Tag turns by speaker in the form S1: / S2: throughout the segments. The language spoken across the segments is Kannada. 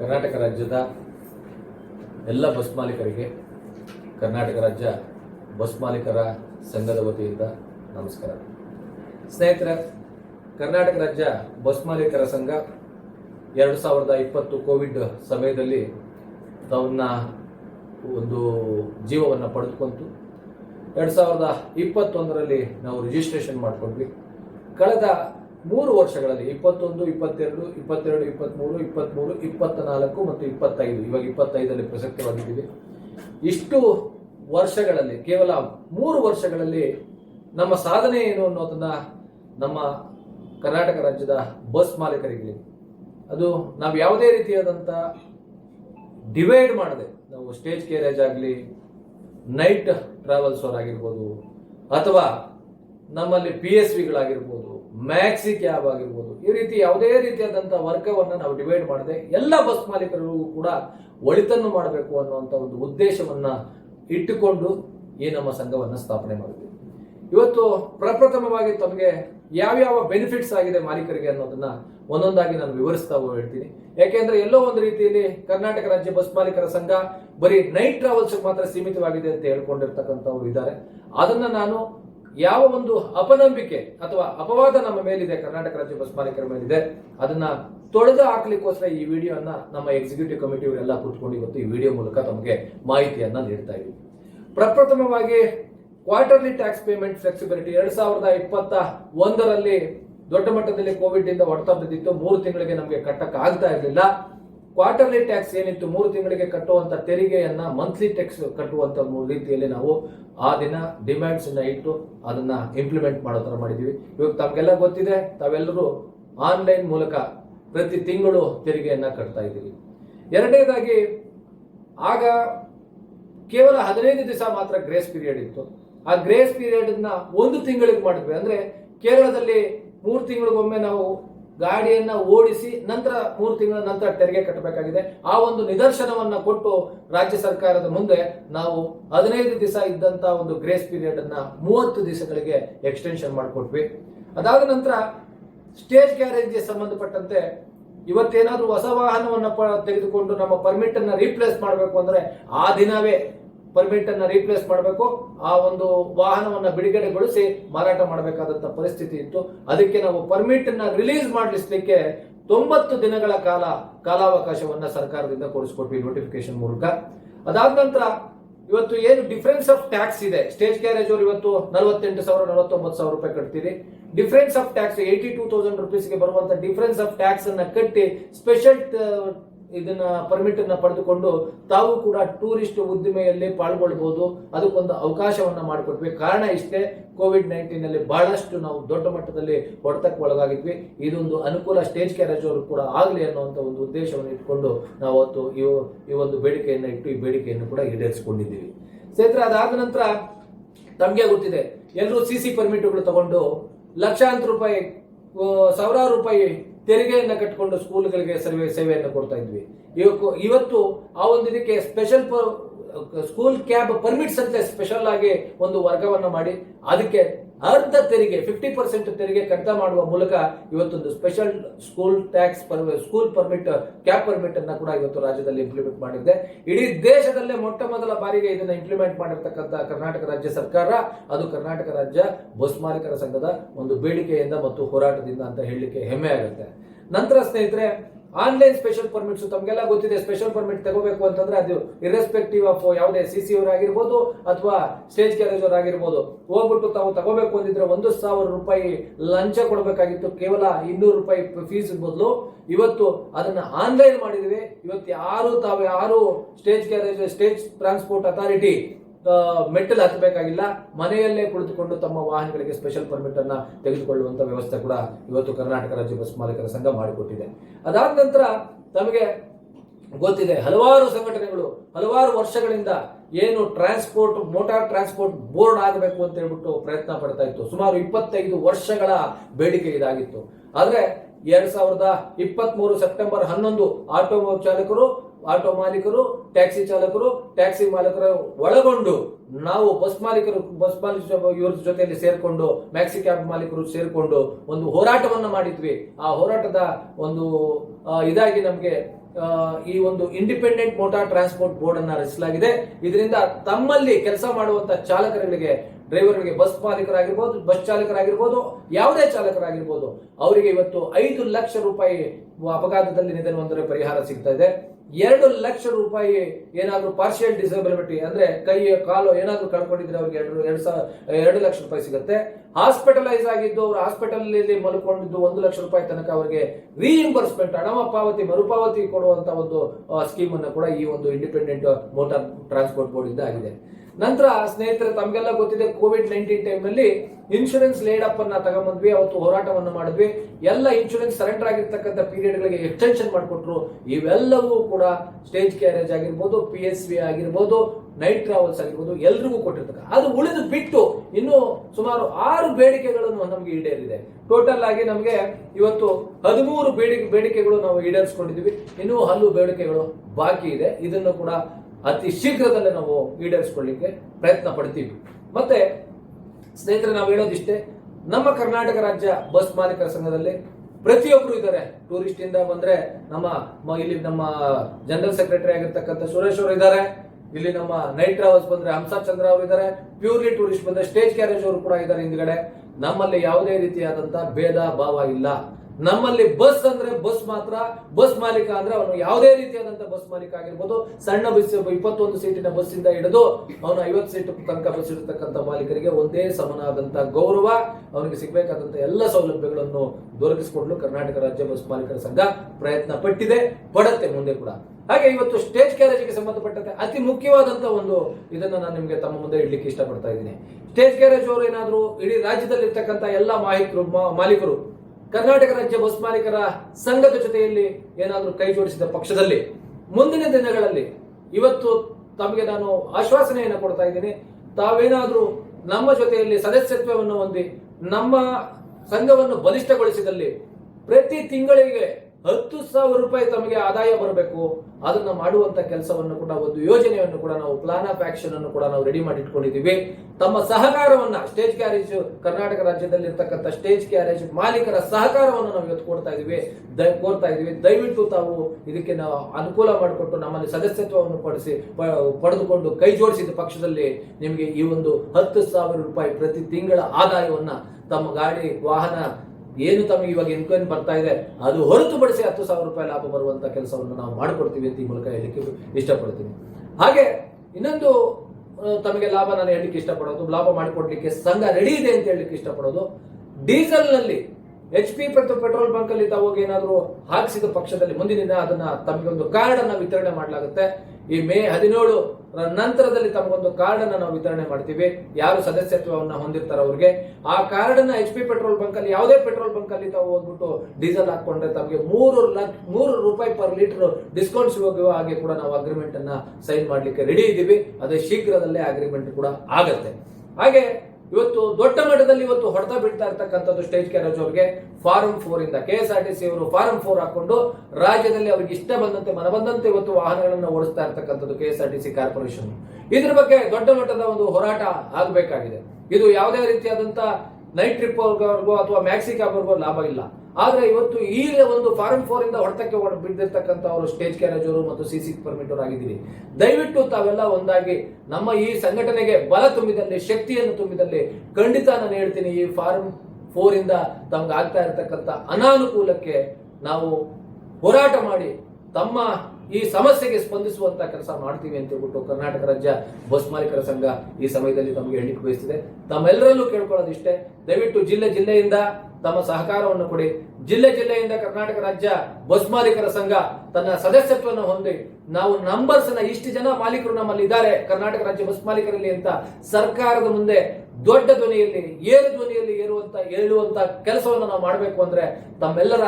S1: ಕರ್ನಾಟಕ ರಾಜ್ಯದ ಎಲ್ಲ ಬಸ್ ಮಾಲೀಕರಿಗೆ ಕರ್ನಾಟಕ ರಾಜ್ಯ ಬಸ್ ಮಾಲೀಕರ ಸಂಘದ ವತಿಯಿಂದ ನಮಸ್ಕಾರ. ಸ್ನೇಹಿತರೆ, ಕರ್ನಾಟಕ ರಾಜ್ಯ ಬಸ್ ಮಾಲೀಕರ ಸಂಘ ಎರಡು ಸಾವಿರದ ಇಪ್ಪತ್ತು ಕೋವಿಡ್ ಸಮಯದಲ್ಲಿ ತನ್ನ ಒಂದು ಜೀವವನ್ನು ಪಡೆದುಕೊಂತು. ಎರಡು ಸಾವಿರದ ಇಪ್ಪತ್ತೊಂದರಲ್ಲಿ ನಾವು ರಿಜಿಸ್ಟ್ರೇಷನ್ ಮಾಡಿಕೊಂಡ್ವಿ. ಕಳೆದ ಮೂರು ವರ್ಷಗಳಲ್ಲಿ ಇಪ್ಪತ್ತೊಂದು, ಇಪ್ಪತ್ತೆರಡು ಇಪ್ಪತ್ತೆರಡು, ಇಪ್ಪತ್ತ್ಮೂರು ಇಪ್ಪತ್ತ್ಮೂರು ಇಪ್ಪತ್ತ ನಾಲ್ಕು ಮತ್ತು ಇಪ್ಪತ್ತೈದು. ಇವಾಗ ಇಪ್ಪತ್ತೈದರಲ್ಲಿ ಪ್ರಸಕ್ತವಾಗಿದ್ದೀವಿ ಇಷ್ಟು ವರ್ಷಗಳಲ್ಲಿ, ಕೇವಲ ಮೂರು ವರ್ಷಗಳಲ್ಲಿ ನಮ್ಮ ಸಾಧನೆ ಏನು ಅನ್ನೋದನ್ನ ನಮ್ಮ ಕರ್ನಾಟಕ ರಾಜ್ಯದ ಬಸ್ ಮಾಲೀಕರಿಗೆ ಅದು ನಾವು ಯಾವುದೇ ರೀತಿಯಾದಂಥ ಡಿವೈಡ್ ಮಾಡದೆ, ನಾವು ಸ್ಟೇಜ್ ಕೇರೇಜ್ ಆಗಲಿ ನೈಟ್ ಟ್ರಾವೆಲ್ಸ್ ಅವರಾಗಿರ್ಬೋದು, ಅಥವಾ ನಮ್ಮಲ್ಲಿ ಪಿ ಎಸ್ ವಿಗಳಾಗಿರ್ಬೋದು ಮ್ಯಾಕ್ಸಿ ಕ್ಯಾಬ್ ಆಗಿರ್ಬೋದು. ಈ ರೀತಿ ಯಾವುದೇ ರೀತಿಯಾದಂಥ ವರ್ಗವನ್ನು ನಾವು ಡಿವೈಡ್ ಮಾಡದೆ ಎಲ್ಲ ಬಸ್ ಮಾಲೀಕರಿಗೂ ಕೂಡ ಒಳಿತನ್ನು ಮಾಡಬೇಕು ಅನ್ನುವಂಥ ಒಂದು ಉದ್ದೇಶವನ್ನ ಇಟ್ಟುಕೊಂಡು ಈ ನಮ್ಮ ಸಂಘವನ್ನು ಸ್ಥಾಪನೆ ಮಾಡಿದ್ವಿ. ಇವತ್ತು ಪ್ರಪ್ರಥಮವಾಗಿ ತಮಗೆ ಯಾವ್ಯಾವ ಬೆನಿಫಿಟ್ಸ್ ಆಗಿದೆ ಮಾಲೀಕರಿಗೆ ಅನ್ನೋದನ್ನ ಒಂದೊಂದಾಗಿ ನಾನು ವಿವರಿಸ್ತಾ ಹೇಳ್ತೀನಿ. ಯಾಕೆಂದ್ರೆ ಎಲ್ಲೋ ಒಂದು ರೀತಿಯಲ್ಲಿ ಕರ್ನಾಟಕ ರಾಜ್ಯ ಬಸ್ ಮಾಲೀಕರ ಸಂಘ ಬರೀ ನೈಟ್ ಟ್ರಾವೆಲ್ಸ್ ಮಾತ್ರ ಸೀಮಿತವಾಗಿದೆ ಅಂತ ಹೇಳ್ಕೊಂಡಿರ್ತಕ್ಕಂಥವ್ರು ಇದ್ದಾರೆ. ಅದನ್ನ ನಾನು ಯಾವ ಒಂದು ಅಪನಂಬಿಕೆ ಅಥವಾ ಅಪವಾದ ನಮ್ಮ ಮೇಲಿದೆ, ಕರ್ನಾಟಕ ರಾಜ್ಯ ಬಸ್ ಮಾಲೀಕರ ಮೇಲಿದೆ, ಅದನ್ನ ತೊಳೆದು ಹಾಕ್ಲಿಕ್ಕೋಸ್ಕರ ಈ ವಿಡಿಯೋನ ನಮ್ಮ ಎಕ್ಸಿಕ್ಯೂಟಿವ್ ಕಮಿಟಿ ಅವರೆಲ್ಲ ಕೂತ್ಕೊಂಡು ಇವತ್ತು ಈ ವಿಡಿಯೋ ಮೂಲಕ ತಮಗೆ ಮಾಹಿತಿಯನ್ನ ನೀಡ್ತಾ ಇದ್ದೀವಿ. ಪ್ರಪ್ರಥಮವಾಗಿ ಕ್ವಾರ್ಟರ್ಲಿ ಟ್ಯಾಕ್ಸ್ ಪೇಮೆಂಟ್ ಫ್ಲೆಕ್ಸಿಬಿಲಿಟಿ ಎರಡ್ ಸಾವಿರದ ಇಪ್ಪತ್ತ ಒಂದರಲ್ಲಿ ದೊಡ್ಡ ಮಟ್ಟದಲ್ಲಿ ಕೋವಿಡ್ ಇಂದ ಹೊಡೆತ ಬಿದ್ದಿತ್ತು ಮೂರು ತಿಂಗಳಿಗೆ ನಮಗೆ ಕಟ್ಟಕ್ಕೆ ಆಗ್ತಾ ಇರಲಿಲ್ಲ. ಕ್ವಾರ್ಟರ್ಲಿ ಟ್ಯಾಕ್ಸ್ ಏನಿತ್ತು, ಮೂರು ತಿಂಗಳಿಗೆ ಕಟ್ಟುವಂತ ತೆರಿಗೆಯನ್ನ ಮಂತ್ಲಿ ಟ್ಯಾಕ್ಸ್ ಕಟ್ಟುವಂತ ರೀತಿಯಲ್ಲಿ ನಾವು ಆ ದಿನ ಡಿಮ್ಯಾಂಡ್ಸ್ ಇಟ್ಟು ಅದನ್ನ ಇಂಪ್ಲಿಮೆಂಟ್ ಮಾಡೋ ತರ ಮಾಡಿದೀವಿ. ಇವಾಗ ತಮ್ಗೆಲ್ಲ ಗೊತ್ತಿದೆ ತಾವೆಲ್ಲರೂ ಆನ್ಲೈನ್ ಮೂಲಕ ಪ್ರತಿ ತಿಂಗಳು ತೆರಿಗೆಯನ್ನ ಕಟ್ತಾ ಇದ್ದೀವಿ ಎರಡನೇದಾಗಿ, ಆಗ ಕೇವಲ ಹದಿನೈದು ದಿವಸ ಮಾತ್ರ ಗ್ರೇಸ್ ಪೀರಿಯಡ್ ಇತ್ತು. ಆ ಗ್ರೇಸ್ ಪೀರಿಯಡ್ ಒಂದು ತಿಂಗಳಿಗೆ ಮಾಡಿದ್ವಿ. ಅಂದ್ರೆ ಕೇರಳದಲ್ಲಿ ಮೂರು ತಿಂಗಳಿಗೊಮ್ಮೆ ನಾವು ಗಾಡಿಯನ್ನ ಓಡಿಸಿ ನಂತರ ಮೂರು ತಿಂಗಳ ನಂತರ ತೆರಿಗೆ ಕಟ್ಟಬೇಕಾಗಿದೆ. ಆ ಒಂದು ನಿದರ್ಶನವನ್ನ ಕೊಟ್ಟು ರಾಜ್ಯ ಸರ್ಕಾರದ ಮುಂದೆ ನಾವು ಹದಿನೈದು ದಿವಸ ಇದ್ದಂತ ಒಂದು ಗ್ರೇಸ್ ಪೀರಿಯಡ್ ಅನ್ನ ಮೂವತ್ತು ದಿವಸಗಳಿಗೆ ಎಕ್ಸ್ಟೆನ್ಷನ್ ಮಾಡಿಕೊಟ್ವಿ. ಅದಾದ ನಂತರ ಸ್ಟೇಜ್ ಗ್ಯಾರೇಜ್ಗೆ ಸಂಬಂಧಪಟ್ಟಂತೆ ಇವತ್ತೇನಾದ್ರೂ ಹೊಸ ವಾಹನವನ್ನ ತೆಗೆದುಕೊಂಡು ನಮ್ಮ ಪರ್ಮಿಟ್ ಅನ್ನ ರೀಪ್ಲೇಸ್ ಮಾಡಬೇಕು ಅಂದ್ರೆ ಆ ದಿನವೇ ಪರ್ಮಿಟ್ ಅನ್ನ ರೀಪ್ಲೇಸ್ ಮಾಡಬೇಕು. ಆ ಒಂದು ವಾಹನವನ್ನ ಬಿಡುಗಡೆಗೊಳಿಸಿ ಮಾರಾಟ ಮಾಡಬೇಕಾದಂತ ಪರಿಸ್ಥಿತಿ ಇತ್ತು. ಅದಕ್ಕೆ ನಾವು ಪರ್ಮಿಟ್ ಅನ್ನ ರಿಲೀಸ್ ಮಾಡಿಸ್ಲಿಕ್ಕೆ ತೊಂಬತ್ತು ದಿನಗಳ ಕಾಲ ಕಾಲಾವಕಾಶವನ್ನ ಸರ್ಕಾರದಿಂದ ಕೊಡಿಸ್ಕೊಟ್ವಿ ನೋಟಿಫಿಕೇಶನ್ ಮೂಲಕ. ಅದಾದ ನಂತರ ಇವತ್ತು ಏನು ಡಿಫರೆನ್ಸ್ ಆಫ್ ಟ್ಯಾಕ್ಸ್ ಇದೆ? ಸ್ಟೇಜ್ ಕ್ಯಾರೇಜ್ ಅವರು ಇವತ್ತು ನಲವತ್ತೆಂಟು ಸಾವಿರ, ನಲವತ್ತೊಂಬತ್ತು ಸಾವಿರ ರೂಪಾಯಿ ಕಟ್ತೀರಿ. Difference of tax eighty two thousand ರುಪೀಸ್ಗೆ ಬರುವಂತ ಡಿಫರೆನ್ಸ್ ಆಫ್ ಟ್ಯಾಕ್ಸ್ ಅನ್ನ ಕಟ್ಟಿ ಸ್ಪೆಷಲ್ ಇದನ್ನ ಪರ್ಮಿಟ್ ಅನ್ನ ಪಡೆದುಕೊಂಡು ತಾವು ಕೂಡ ಟೂರಿಸ್ಟ್ ಉದ್ದಿಮೆಯಲ್ಲಿ ಪಾಲ್ಗೊಳ್ಬಹುದು ಅದಕ್ಕೊಂದು ಅವಕಾಶವನ್ನ ಮಾಡಿಕೊಟ್ವಿ ಕಾರಣ ಇಷ್ಟೇ ಕೋವಿಡ್ ನೈನ್ಟೀನ್ ಅಲ್ಲಿ ಬಹಳಷ್ಟು ನಾವು ದೊಡ್ಡ ಮಟ್ಟದಲ್ಲಿ ಹೊಡೆತಕ್ಕೆ ಒಳಗಾಗಿದ್ವಿ ಇದೊಂದು ಅನುಕೂಲ ಸ್ಟೇಜ್ ಕ್ಯಾರೇಜ್ ಅವರು ಕೂಡ ಆಗಲಿ ಅನ್ನುವಂತ ಒಂದು ಉದ್ದೇಶವನ್ನು ಇಟ್ಕೊಂಡು ನಾವು ಈ ಒಂದು ಬೇಡಿಕೆಯನ್ನು ಇಟ್ಟು, ಈ ಬೇಡಿಕೆಯನ್ನು ಕೂಡ ಈಡೇರಿಸಿಕೊಂಡಿದ್ದೀವಿ. ಸ್ನೇಹಿತರೆ, ಅದಾದ ನಂತರ ತಮಗೆ ಗೊತ್ತಿದೆ ಎಲ್ಲರೂ ಸಿ ಸಿ ಪರ್ಮಿಟ್ಗಳು ತಗೊಂಡು ಲಕ್ಷಾಂತರ ರೂಪಾಯಿ ಸಾವಿರಾರು ರೂಪಾಯಿ ತೆರಿಗೆಯನ್ನ ಕಟ್ಟಿಕೊಂಡು ಸ್ಕೂಲ್ಗಳಿಗೆ ಸರ್ವೆ, ಸೇವೆಯನ್ನು ಕೊಡ್ತಾ ಇದ್ವಿ. ಇವತ್ತು ಆ ಒಂದು ಇದಕ್ಕೆ ಸ್ಪೆಷಲ್ ಸ್ಕೂಲ್ ಕ್ಯಾಬ್ ಪರ್ಮಿಟ್ಸ್ ಅಂತ ಸ್ಪೆಷಲ್ ಆಗಿ ಒಂದು ವರ್ಗವನ್ನ ಮಾಡಿ, ಅದಕ್ಕೆ ಅರ್ಧ ತೆರಿಗೆ ಫಿಫ್ಟಿ ಪರ್ಸೆಂಟ್ ತೆರಿಗೆ ಕಡಿತ ಮಾಡುವ ಮೂಲಕ ಇವತ್ತೊಂದು special school tax school permit cab permit ಅನ್ನ ಕೂಡ ಇವತ್ತು ರಾಜ್ಯದಲ್ಲಿ ಇಂಪ್ಲಿಮೆಂಟ್ ಮಾಡಿದೆ. ಇಡೀ ದೇಶದಲ್ಲೇ ಮೊಟ್ಟ ಮೊದಲ ಬಾರಿಗೆ ಇದನ್ನ ಇಂಪ್ಲಿಮೆಂಟ್ ಮಾಡಿರ್ತಕ್ಕಂಥ ಕರ್ನಾಟಕ ರಾಜ್ಯ ಸರ್ಕಾರ, ಅದು ಕರ್ನಾಟಕ ರಾಜ್ಯ ಬಸ್ ಮಾಲೀಕರ ಸಂಘದ ಒಂದು ಬೇಡಿಕೆಯಿಂದ ಮತ್ತು ಹೋರಾಟದಿಂದ ಅಂತ ಹೇಳಲಿಕ್ಕೆ ಹೆಮ್ಮೆ ಆಗುತ್ತೆ. ನಂತರ ಸ್ನೇಹಿತರೆ ಆನ್ಲೈನ್ ಸ್ಪೆಷಲ್ ಪರ್ಮಿಟ್ಸ್ ತಮಗೆಲ್ಲ ಗೊತ್ತಿದೆ ಸ್ಪೆಷಲ್ ಪರ್ಮಿಟ್ ತಗೋಬೇಕು ಅಂತಂದ್ರೆ ಅದು ಇರೆಸ್ಪೆಕ್ಟಿವ್ ಆಫ್ ಯಾವುದೇ ಸಿ ಸಿ ಅವರಾಗಿರ್ಬೋದು ಅಥವಾ ಸ್ಟೇಜ್ ಕ್ಯಾರೇಜ್ ಆಗಿರ್ಬೋದು ಹೋಗ್ಬಿಟ್ಟು ತಾವು ತಗೋಬೇಕು ಅಂದಿದ್ರೆ ಒಂದು ಸಾವಿರ ರೂಪಾಯಿ ಲಂಚ ಕೊಡಬೇಕಾಗಿತ್ತು. ಕೇವಲ ಇನ್ನೂರು ರೂಪಾಯಿ ಫೀಸ್ ಬದಲು. ಇವತ್ತು ಅದನ್ನ ಆನ್ಲೈನ್ ಮಾಡಿದಿವಿ ಇವತ್ತು ಯಾರು ತಾವು ಯಾರು stage carriage stage transport authority ಮೆಟ್ಟಲು ಹತ್ತಬೇಕಾಗಿಲ್ಲ. ಮನೆಯಲ್ಲೇ ಕುಳಿತುಕೊಂಡು ತಮ್ಮ ವಾಹನಗಳಿಗೆ ಸ್ಪೆಷಲ್ ಪರ್ಮಿಟ್ ಅನ್ನ ತೆಗೆದುಕೊಳ್ಳುವಂತ ವ್ಯವಸ್ಥೆ ಕೂಡ ಇವತ್ತು ಕರ್ನಾಟಕ ರಾಜ್ಯ ಬಸ್ ಮಾಲೀಕರ ಸಂಘ ಮಾಡಿಕೊಟ್ಟಿದೆ. ಅದಾದ ನಂತರ ತಮಗೆ ಗೊತ್ತಿದೆ, ಹಲವಾರು ಸಂಘಟನೆಗಳು, ಹಲವಾರು ವರ್ಷಗಳಿಂದ ಏನು ಟ್ರಾನ್ಸ್ಪೋರ್ಟ್ ಮೋಟಾರ್ ಟ್ರಾನ್ಸ್ಪೋರ್ಟ್ ಬೋರ್ಡ್ ಆಗಬೇಕು ಅಂತ ಹೇಳ್ಬಿಟ್ಟು ಪ್ರಯತ್ನ ಪಡ್ತಾ ಇತ್ತು. ಸುಮಾರು ಇಪ್ಪತ್ತೈದು ವರ್ಷಗಳ ಬೇಡಿಕೆ ಇದಾಗಿತ್ತು. ಆದ್ರೆ ಎರಡ್ ಸಾವಿರದ ಇಪ್ಪತ್ತ್ ಮೂರು ಸೆಪ್ಟೆಂಬರ್ ಹನ್ನೊಂದು ಆಟೋ ಚಾಲಕರು ಆಟೋ ಮಾಲೀಕರು, ಟ್ಯಾಕ್ಸಿ ಚಾಲಕರು, ಟ್ಯಾಕ್ಸಿ ಮಾಲೀಕರ ಒಳಗೊಂಡು ನಾವು ಬಸ್ ಮಾಲೀಕರು, ಬಸ್ ಮಾಲೀಕ ಇವರ ಜೊತೆಯಲ್ಲಿ ಸೇರ್ಕೊಂಡು, ಮ್ಯಾಕ್ಸಿ ಕ್ಯಾಬ್ ಮಾಲೀಕರು ಸೇರ್ಕೊಂಡು ಒಂದು ಹೋರಾಟವನ್ನ ಮಾಡಿದ್ವಿ. ಆ ಹೋರಾಟದ ಒಂದು ಇದಾಗಿ ನಮಗೆ ಈ ಒಂದು ಇಂಡಿಪೆಂಡೆಂಟ್ ಮೋಟಾರ್ ಟ್ರಾನ್ಸ್ಪೋರ್ಟ್ ಬೋರ್ಡ್ ಅನ್ನ ರಚಿಸಲಾಗಿದೆ. ಇದರಿಂದ ತಮ್ಮಲ್ಲಿ ಕೆಲಸ ಮಾಡುವಂತ ಚಾಲಕರುಗಳಿಗೆ, ಡ್ರೈವರ್ಗಳಿಗೆ ಬಸ್ ಮಾಲೀಕರಾಗಿರ್ಬೋದು, ಬಸ್ ಚಾಲಕರಾಗಿರ್ಬೋದು, ಯಾವುದೇ ಚಾಲಕರಾಗಿರ್ಬೋದು, ಅವರಿಗೆ ಇವತ್ತು ಐದು ಲಕ್ಷ ರೂಪಾಯಿ ಅಪಘಾತದಲ್ಲಿ ನಿಧನ ಹೊಂದರೆ ಪರಿಹಾರ ಸಿಗ್ತಾ ಇದೆ. ಎರಡು ಲಕ್ಷ ರೂಪಾಯಿ ಏನಾದರೂ ಪಾರ್ಷಿಯಲ್ ಡಿಸಬಿಲಿಟಿ ಅಂದ್ರೆ ಕೈ ಕಾಲು ಏನಾದರೂ ಕಳ್ಕೊಂಡಿದ್ರೆ ಅವ್ರಿಗೆ ಎರಡು ಎರಡು ಸಾವಿರ ಎರಡು ಲಕ್ಷ ರೂಪಾಯಿ ಸಿಗುತ್ತೆ. ಹಾಸ್ಪಿಟಲೈಸ್ ಆಗಿದ್ದು ಅವರು ಹಾಸ್ಪಿಟಲ್ ಮಲ್ಕೊಂಡಿದ್ದು ಒಂದು ಲಕ್ಷ ರೂಪಾಯಿ ತನಕ ಅವರಿಗೆ ರೀಇಂಬರ್ಸ್ಮೆಂಟ್ ಹಣ ಪಾವತಿ ಮರುಪಾವತಿ ಕೊಡುವಂತ ಒಂದು ಸ್ಕೀಮ್ ಅನ್ನು ಕೂಡ ಈ ಒಂದು ಇಂಡಿಪೆಂಡೆಂಟ್ ಮೋಟಾರ್ ಟ್ರಾನ್ಸ್ಪೋರ್ಟ್ ಬೋರ್ಡ್ ಇಂದ ಆಗಿದೆ. ನಂತರ ಸ್ನೇಹಿತರೆ, ತಮಗೆಲ್ಲ ಗೊತ್ತಿದೆ ಕೋವಿಡ್ ನೈನ್ಟೀನ್ ಟೈಮ್ನಲ್ಲಿ ಇನ್ಶೂರೆನ್ಸ್ ಲೇಡಪ್ ಅನ್ನ ತಗೊಂಬಂದ್ವಿ, ಅವತ್ತು ಹೋರಾಟವನ್ನು ಮಾಡಿದ್ವಿ. ಎಲ್ಲ ಇನ್ಶೂರೆನ್ಸ್ ಸರೆಂಡರ್ ಆಗಿರ್ತಕ್ಕಂಥ ಪೀರಿಯಡ್ ಗಳಿಗೆ ಎಕ್ಸ್ಟೆನ್ಷನ್ ಮಾಡಿಕೊಟ್ರು, ಇವೆಲ್ಲವೂ ಕೂಡ ಸ್ಟೇಜ್ ಕ್ಯಾರೇಜ್ ಆಗಿರ್ಬೋದು ಪಿ ಎಸ್ ವಿ ಆಗಿರ್ಬೋದು ನೈಟ್ ಟ್ರಾವೆಲ್ಸ್ ಆಗಿರ್ಬೋದು, ಎಲ್ರಿಗೂ ಕೊಟ್ಟಿರ್ತಕ್ಕ. ಅದು ಉಳಿದು ಬಿಟ್ಟು ಇನ್ನು ಸುಮಾರು ಆರು ಬೇಡಿಕೆಗಳನ್ನು ನಮಗೆ ಈಡೇರಿದೆ. ಟೋಟಲ್ ಆಗಿ ನಮಗೆ ಇವತ್ತು ಹದಿಮೂರು ಬೇಡಿಕೆ, ಬೇಡಿಕೆಗಳು ನಾವು ಈಡೇರಿಸ್ಕೊಂಡಿದ್ದೀವಿ. ಇನ್ನೂ ಹಲವು ಬೇಡಿಕೆಗಳು ಬಾಕಿ ಇದೆ. ಇದನ್ನು ಕೂಡ ಅತಿ ಶೀಘ್ರದಲ್ಲೇ ನಾವು ಈಡೇರಿಸ್ಕೊಳ್ಳಿಕ್ಕೆ ಪ್ರಯತ್ನ ಪಡ್ತೀವಿ. ಮತ್ತೆ ಸ್ನೇಹಿತರೆ, ನಾವು ಹೇಳೋದಿಷ್ಟೇ ನಮ್ಮ ಕರ್ನಾಟಕ ರಾಜ್ಯ ಬಸ್ ಮಾಲೀಕರ ಸಂಘದಲ್ಲಿ ಪ್ರತಿಯೊಬ್ಬರು ಇದ್ದಾರೆ. ಟೂರಿಸ್ಟ್ ಇಂದ ಬಂದ್ರೆ ನಮ್ಮ ಇಲ್ಲಿ ನಮ್ಮ ಜನರಲ್ ಸೆಕ್ರೆಟರಿ ಆಗಿರ್ತಕ್ಕಂಥ ಸುರೇಶ್ ಅವರು ಇದ್ದಾರೆ. ಇಲ್ಲಿ ನಮ್ಮ ನೈಟ್ ಟ್ರಾವೆಲ್ಸ್ ಬಂದ್ರೆ ಹಂಸಾ ಚಂದ್ರ ಅವರು ಇದ್ದಾರೆ. ಪ್ಯೂರ್ಲಿ ಟೂರಿಸ್ಟ್ ಬಂದ್ರೆ ಸ್ಟೇಜ್ ಕ್ಯಾರೇಜ್ ಅವರು ಕೂಡ ಇದ್ದಾರೆ ಹಿಂದ್ಗಡೆ. ನಮ್ಮಲ್ಲಿ ಯಾವುದೇ ರೀತಿಯಾದಂತಹ ಭೇದ ಭಾವ ಇಲ್ಲ. ನಮ್ಮಲ್ಲಿ ಬಸ್ ಅಂದ್ರೆ ಬಸ್ ಮಾತ್ರ, ಬಸ್ ಮಾಲೀಕ ಅಂದ್ರೆ ಅವನು ಯಾವುದೇ ರೀತಿಯಾದಂತ ಬಸ್ ಮಾಲೀಕ ಆಗಿರ್ಬೋದು. ಸಣ್ಣ ಬಸ್ ಇಪ್ಪತ್ತೊಂದು ಸೀಟಿನ ಬಸ್ ಇಂದ ಹಿಡಿದು ಅವನು ಐವತ್ತು ಸೀಟ್ ತನಕ ಬಸ್ ಇರತಕ್ಕಂತ ಮಾಲೀಕರಿಗೆ ಒಂದೇ ಸಮನಾದಂತ ಗೌರವ, ಅವನಿಗೆ ಸಿಗಬೇಕಾದಂತ ಎಲ್ಲ ಸೌಲಭ್ಯಗಳನ್ನು ದೊರಕಿಸಿಕೊಡಲು ಕರ್ನಾಟಕ ರಾಜ್ಯ ಬಸ್ ಮಾಲೀಕರ ಸಂಘ ಪ್ರಯತ್ನ ಪಟ್ಟಿದೆ ಪಡತ್ತೆ ಮುಂದೆ ಕೂಡ. ಹಾಗೆ ಇವತ್ತು ಸ್ಟೇಜ್ ಕ್ಯಾರೇಜ್ಗೆ ಸಂಬಂಧಪಟ್ಟಂತೆ ಅತಿ ಮುಖ್ಯವಾದಂತ ಒಂದು ಇದನ್ನ ನಾನು ನಿಮಗೆ ತಮ್ಮ ಮುಂದೆ ಇಡ್ಲಿಕ್ಕೆ ಇಷ್ಟಪಡ್ತಾ ಇದ್ದೀನಿ. ಸ್ಟೇಜ್ ಗ್ಯಾರೇಜ್ ಅವರು ಏನಾದರೂ ಇಡೀ ರಾಜ್ಯದಲ್ಲಿ ಇರ್ತಕ್ಕಂಥ ಎಲ್ಲಾ ಮಾಹಿಕರು ಮಾಲೀಕರು ಕರ್ನಾಟಕ ರಾಜ್ಯ ಬಸ್ ಮಾಲೀಕರ ಸಂಘದ ಜೊತೆಯಲ್ಲಿ ಏನಾದರೂ ಕೈ ಜೋಡಿಸಿದ ಪಕ್ಷದಲ್ಲಿ ಮುಂದಿನ ದಿನಗಳಲ್ಲಿ ಇವತ್ತು ತಮಗೆ ನಾನು ಆಶ್ವಾಸನೆಯನ್ನು ಕೊಡ್ತಾ ಇದ್ದೀನಿ. ತಾವೇನಾದರೂ ನಮ್ಮ ಜೊತೆಯಲ್ಲಿ ಸದಸ್ಯತ್ವವನ್ನು ಹೊಂದಿ ನಮ್ಮ ಸಂಘವನ್ನು ಬಲಿಷ್ಠಗೊಳಿಸಿದಲ್ಲಿ ಪ್ರತಿ ತಿಂಗಳಿಗೆ ಹತ್ತು ಸಾವಿರ ರೂಪಾಯಿ ತಮಗೆ ಆದಾಯ ಬರಬೇಕು. ಅದನ್ನ ಮಾಡುವಂತ ಕೆಲಸವನ್ನು ಕೂಡ, ಒಂದು ಯೋಜನೆಯನ್ನು ಕೂಡ ನಾವು ಪ್ಲಾನ್ ಆಫ್ ಆಕ್ಷನ್ ಅನ್ನು ಕೂಡ ನಾವು ರೆಡಿ ಮಾಡಿ ಇಟ್ಕೊಂಡಿದ್ದೀವಿ. ತಮ್ಮ ಸಹಕಾರವನ್ನ ಸ್ಟೇಜ್ ಕ್ಯಾರೇಜ್ ಕರ್ನಾಟಕ ರಾಜ್ಯದಲ್ಲಿ ಇರ್ತಕ್ಕಂಥ ಸ್ಟೇಜ್ ಕ್ಯಾರೇಜ್ ಮಾಲೀಕರ ಸಹಕಾರವನ್ನು ನಾವು ಇವತ್ತು ಕೊಡ್ತಾ ಇದೀವಿ ಕೋರ್ತಾ ಇದೀವಿ ದಯವಿಟ್ಟು ತಾವು ಇದಕ್ಕೆ ನಾವು ಅನುಕೂಲ ಮಾಡಿಕೊಟ್ಟು ನಮ್ಮಲ್ಲಿ ಸದಸ್ಯತ್ವವನ್ನು ಪಡಿಸಿ ಪಡೆದುಕೊಂಡು ಕೈ ಜೋಡಿಸಿದ ಪಕ್ಷದಲ್ಲಿ ನಿಮಗೆ ಈ ಒಂದು ಹತ್ತು ಸಾವಿರ ರೂಪಾಯಿ ಪ್ರತಿ ತಿಂಗಳ ಆದಾಯವನ್ನ ತಮ್ಮ ಗಾಡಿ, ವಾಹನ ಏನು ತಮಗೆ ಇವಾಗ ಇನ್ಕಮ್ ಬರ್ತಾ ಇದೆ, ಅದು ಹೊರತುಪಡಿಸಿ ಹತ್ತು ಸಾವಿರ ರೂಪಾಯಿ ಲಾಭ ಬರುವಂತ ಕೆಲಸವನ್ನು ನಾವು ಮಾಡಿಕೊಡ್ತೀವಿ ಅಂತ ಈ ಮೂಲಕ ಹೇಳಲಿಕ್ಕೆ ಇಷ್ಟಪಡ್ತೀನಿ. ಹಾಗೆ ಇನ್ನೊಂದು ತಮಗೆ ಲಾಭ ನಾನು ಹೇಳಲಿಕ್ಕೆ ಇಷ್ಟಪಡೋದು, ಲಾಭ ಮಾಡಿಕೊಡ್ಲಿಕ್ಕೆ ಸಂಘ ರೆಡಿ ಇದೆ ಅಂತ ಹೇಳಲಿಕ್ಕೆ ಇಷ್ಟಪಡೋದು ಡೀಸೆಲ್ನಲ್ಲಿ ಎಚ್ ಪಿ ಪೆಟ್ರೋಲ್ ಬಂಕ್ ಅಲ್ಲಿ ತಾವು ಏನಾದರೂ ಹಾಕಿಸಿದ ಪಕ್ಷದಲ್ಲಿ ಮುಂದಿನ ದಿನ ಅದನ್ನ ತಮಗೊಂದು ಕಾರ್ಡ್ ಅನ್ನ ವಿತರಣೆ ಮಾಡಲಾಗುತ್ತೆ. ಈ ಮೇ ಹದಿನೇಳು ನಂತರದಲ್ಲಿ ತಮಗೊಂದು ಕಾರ್ಡ್ ಅನ್ನ ನಾವು ವಿತರಣೆ ಮಾಡ್ತೀವಿ. ಯಾರು ಸದಸ್ಯತ್ವವನ್ನು ಹೊಂದಿರ್ತಾರ ಅವ್ರಿಗೆ. ಆ ಕಾರ್ಡ್ ಅನ್ನ ಎಚ್ ಪಿ ಪೆಟ್ರೋಲ್ ಬಂಕ್ ಅಲ್ಲಿ ಯಾವುದೇ ಪೆಟ್ರೋಲ್ ಬಂಕ್ ಅಲ್ಲಿ ತಾವು ಹೋಗ್ಬಿಟ್ಟು ಡೀಸೆಲ್ ಹಾಕೊಂಡ್ರೆ ತಮಗೆ ಮೂರು ಲಕ್ಷ ಮೂರು ರೂಪಾಯಿ ಪರ್ ಲೀಟರ್ ಡಿಸ್ಕೌಂಟ್ ಸಿಗುವ ಹಾಗೆ ಕೂಡ ನಾವು ಅಗ್ರಿಮೆಂಟ್ ಅನ್ನ ಸೈನ್ ಮಾಡ್ಲಿಕ್ಕೆ ರೆಡಿ ಇದ್ದೀವಿ. ಅದೇ ಶೀಘ್ರದಲ್ಲೇ ಅಗ್ರಿಮೆಂಟ್ ಕೂಡ ಆಗತ್ತೆ. ಹಾಗೆ ಇವತ್ತು ದೊಡ್ಡ ಮಟ್ಟದಲ್ಲಿ ಇವತ್ತು ಹೊಡೆತ ಬಿಡ್ತಾ ಇರ್ತಕ್ಕಂಥದ್ದು ಸ್ಟೇಜ್ ಕ್ಯಾರೇಜ್ ಅವರಿಗೆ. ಫಾರಂ ಫೋರ್ ಇಂದ K S R T C ಅವರು ಫಾರಂ ಫೋರ್ ಹಾಕೊಂಡು ರಾಜ್ಯದಲ್ಲಿ ಅವರಿಗೆ ಇಷ್ಟ ಬಂದಂತೆ ಮನ ಬಂದಂತೆ ಇವತ್ತು ವಾಹನಗಳನ್ನು ಓಡಿಸ್ತಾ ಇರ್ತಕ್ಕಂಥದ್ದು K S R T C corporation. ಇದ್ರ ಬಗ್ಗೆ ದೊಡ್ಡ ಮಟ್ಟದ ಒಂದು ಹೋರಾಟ ಆಗಬೇಕಾಗಿದೆ. ಇದು ಯಾವುದೇ ರೀತಿಯಾದಂತ ನೈಟ್ ಟ್ರಿಪ್ ಅವ್ರಿಗೋ ಅಥವಾ ಮ್ಯಾಕ್ಸಿ ಅವ್ರಿಗೋ ಲಾಭ ಇಲ್ಲ. ಆದ್ರೆ ಇವತ್ತು ಈಗ ಒಂದು ಫಾರಿನ್ ಫೋರ್ ಇಂದ ಹೊಡೆತಕ್ಕೆ ಹೊಡ್- ಬಿದ್ದಿರ್ತಕ್ಕಂಥ ಅವರು ಸ್ಟೇಜ್ ಕ್ಯಾರೇಜರು ಮತ್ತು ಸಿ ಸಿ ಪರ್ಮಿಟ್ ಅವರು ಆಗಿದ್ದೀರಿ. ದಯವಿಟ್ಟು ತಾವೆಲ್ಲ ಒಂದಾಗಿ ನಮ್ಮ ಈ ಸಂಘಟನೆಗೆ ಬಲ ತುಂಬಿದಲ್ಲಿ, ಶಕ್ತಿಯನ್ನು ತುಂಬಿದಲ್ಲಿ ಖಂಡಿತ ನಾನು ಹೇಳ್ತೀನಿ ಈ ಫಾರಂ ಫೋರ್ ಇಂದ ತಮ್ಗೆ ಆಗ್ತಾ ಇರತಕ್ಕಂಥ ಅನಾನುಕೂಲಕ್ಕೆ ನಾವು ಹೋರಾಟ ಮಾಡಿ ತಮ್ಮ ಈ ಸಮಸ್ಯೆಗೆ ಸ್ಪಂದಿಸುವಂತ ಕೆಲಸ ಮಾಡ್ತೀವಿ ಅಂತ ಹೇಳ್ಬಿಟ್ಟು ಕರ್ನಾಟಕ ರಾಜ್ಯ ಬಸ್ ಮಾಲೀಕರ ಸಂಘ ಈ ಸಮಯದಲ್ಲಿ ತಮಗೆ ಹೇಳಿಕೆ ಬಯಸ್ತಿದೆ. ತಮ್ಮೆಲ್ಲರಲ್ಲೂ ಕೇಳ್ಕೊಳ್ಳೋದಿಷ್ಟೇ. ದಯವಿಟ್ಟು ಜಿಲ್ಲೆ ಜಿಲ್ಲೆಯಿಂದ ತಮ್ಮ ಸಹಕಾರವನ್ನು ಕೊಡಿ. ಜಿಲ್ಲೆ ಜಿಲ್ಲೆಯಿಂದ ಕರ್ನಾಟಕ ರಾಜ್ಯ ಬಸ್ ಮಾಲೀಕರ ಸಂಘ ತನ್ನ ಸದಸ್ಯತ್ವವನ್ನು ಹೊಂದಿ. ನಾವು ನಂಬರ್ಸ್ನ ಇಷ್ಟು ಜನ ಮಾಲೀಕರು ನಮ್ಮಲ್ಲಿ ಇದ್ದಾರೆ ಕರ್ನಾಟಕ ರಾಜ್ಯ ಬಸ್ ಮಾಲೀಕರಲ್ಲಿ ಅಂತ ಸರ್ಕಾರದ ಮುಂದೆ ದೊಡ್ಡ ಧ್ವನಿಯಲ್ಲಿ ಏರು ಧ್ವನಿಯಲ್ಲಿ ಏರುವಂತ ಹೇಳುವಂತ ಕೆಲಸವನ್ನು ನಾವು ಮಾಡಬೇಕು ಅಂದ್ರೆ ತಮ್ಮೆಲ್ಲರ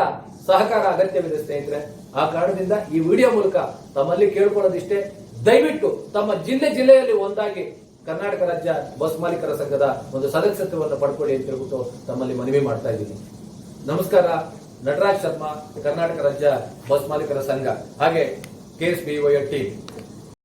S1: ಸಹಕಾರ ಅಗತ್ಯವಿದೆ ಸ್ನೇಹಿತರೆ. ಆ ಕಾರಣದಿಂದ ಈ ವಿಡಿಯೋ ಮೂಲಕ ತಮ್ಮಲ್ಲಿ ಕೇಳ್ಕೊಳ್ಳೋದಿಷ್ಟೇ. ದಯವಿಟ್ಟು ತಮ್ಮ ಜಿಲ್ಲೆ ಜಿಲ್ಲೆಯಲ್ಲಿ ಒಂದಾಗಿ ಕರ್ನಾಟಕ ರಾಜ್ಯ ಬಸ್ ಮಾಲೀಕರ ಸಂಘದ ಒಂದು ಸದಸ್ಯತ್ವವನ್ನು ಪಡ್ಕೊಳ್ಳಿ ಅಂತ ಹೇಳ್ಬಿಟ್ಟು ತಮ್ಮಲ್ಲಿ ಮನವಿ ಮಾಡ್ತಾ ಇದ್ದೀನಿ. ನಮಸ್ಕಾರ, ನಟರಾಜ್ ಶರ್ಮಾ, ಕರ್ನಾಟಕ ರಾಜ್ಯ ಬಸ್ ಮಾಲೀಕರ ಸಂಘ, ಹಾಗೆ ಕೆ ಎಸ್ ಬಿ